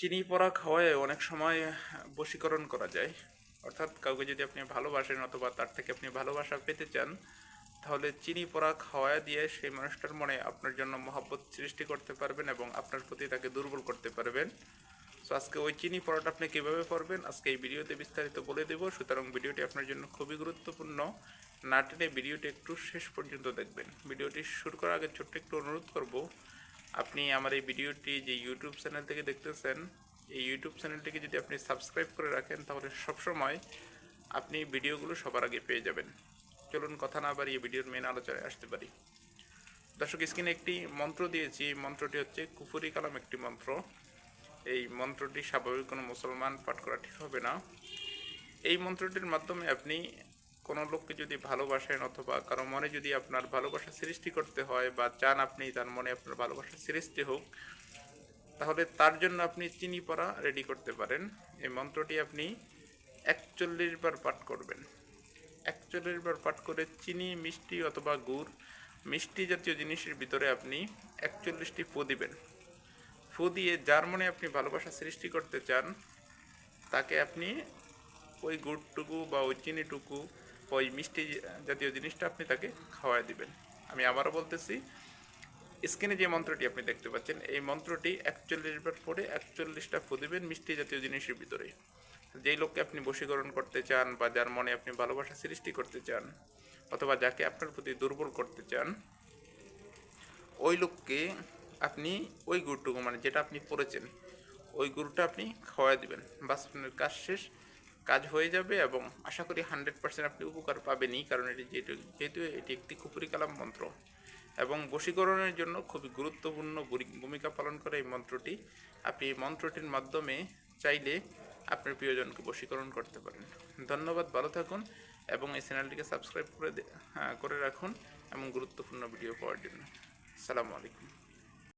চিনি পড়া খাওয়ায় অনেক সময় বশীকরণ করা যায়। অর্থাৎ কাউকে যদি আপনি ভালোবাসেন অথবা তার থেকে আপনি ভালোবাসা পেতে চান, তাহলে চিনি পড়া খাওয়া দিয়ে সেই মানুষটার মনে আপনার জন্য মহাব্বত সৃষ্টি করতে পারবেন এবং আপনার প্রতি তাকে দুর্বল করতে পারবেন। সো আজকে ওই চিনি পড়াটা আপনি কীভাবে পড়বেন আজকে এই ভিডিওতে বিস্তারিত বলে দেবো। সুতরাং ভিডিওটি আপনার জন্য খুবই গুরুত্বপূর্ণ। না টেনে ভিডিওটি একটু শেষ পর্যন্ত দেখবেন। ভিডিওটি শুরু করার আগে ছোট্ট একটু অনুরোধ করব আপনি আমার এই ভিডিওটি যে ইউটিউব চ্যানেল থেকে দেখতেছেন, এই ইউটিউব চ্যানেলটিকে যদি আপনি সাবস্ক্রাইব করে রাখেন, তাহলে সবসময় আপনি ভিডিওগুলো সবার আগে পেয়ে যাবেন। চলুন কথা না বাড়িয়ে ভিডিওর মেন আলোচনায় আসতে পারি। দর্শক স্ক্রিনে একটি মন্ত্র দিয়েছি। এই মন্ত্রটি হচ্ছে, কুফুরি কালাম একটি মন্ত্র। এই মন্ত্রটি স্বাভাবিক কোনো মুসলমান পাঠ করা ঠিক হবে না। এই মন্ত্রটির মাধ্যমে আপনি কোনো লোককে যদি ভালোবাসেন অথবা কারও মনে যদি আপনার ভালোবাসা সৃষ্টি করতে হয় বা চান আপনি তার মনে আপনার ভালোবাসা সৃষ্টি হোক, তাহলে তার জন্য আপনি চিনি পড়া রেডি করতে পারেন। এই মন্ত্রটি আপনি একচল্লিশ বার পাঠ করবেন। একচল্লিশ বার পাঠ করে চিনি, মিষ্টি অথবা গুড়, মিষ্টি জাতীয় জিনিসের ভিতরে আপনি একচল্লিশটি ফু দিবেন। ফু দিয়ে যার মনে আপনি ভালোবাসা সৃষ্টি করতে চান, তাকে আপনি ওই গুড়টুকু বা ওই চিনিটুকু ওই মিষ্টি জাতীয় জিনিসটা আপনি তাকে খাওয়াই দিবেন। আমি আবারও বলতেছি স্ক্রিনে যে মন্ত্রটি আপনি দেখতে পাচ্ছেন, এই মন্ত্রটি একচল্লিশ বার পরে একচল্লিশটা ফু দিবেন মিষ্টি জাতীয় জিনিসের ভিতরে। যেই লোককে আপনি বশীকরণ করতে চান বা যার মনে আপনি ভালোবাসা সৃষ্টি করতে চান অথবা যাকে আপনার প্রতি দুর্বল করতে চান, ওই লোককে আপনি ওই গুড়টুকু মানে যেটা আপনি পড়েছেন, ওই গুড়টা আপনি খাওয়াই দিবেন। বাস আপনার কাজ শেষ। কাজ হয়ে যাবে এবং আশা করি হান্ড্রেড পার্সেন্ট আপনি উপকার পাবেনই কারণ এটি যেহেতু যেহেতু এটি একটি কুপুরি কালাম মন্ত্র। এবং বশীকরণের জন্য খুবই গুরুত্বপূর্ণ ভূমিকা পালন করে এই মন্ত্রটি। আপনি এই মন্ত্রটির মাধ্যমে চাইলে আপনার প্রিয়জনকে বশীকরণ করতে পারেন। ধন্যবাদ ভালো থাকুন এবং এই চ্যানেলটিকে সাবস্ক্রাইব করে হ্যাঁ, করে রাখুন এবং গুরুত্বপূর্ণ ভিডিও পাওয়ার জন্য। আসসালামু আলাইকুম।